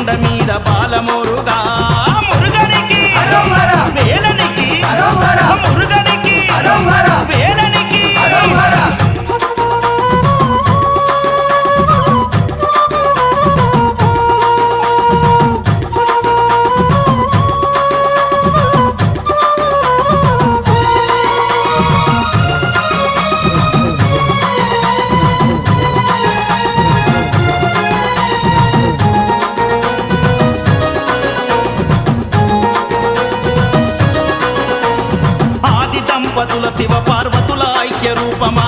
కొండ మీద బాలమోరుగా దేవతుల శివ పార్వతుల ఐక్య రూపమా?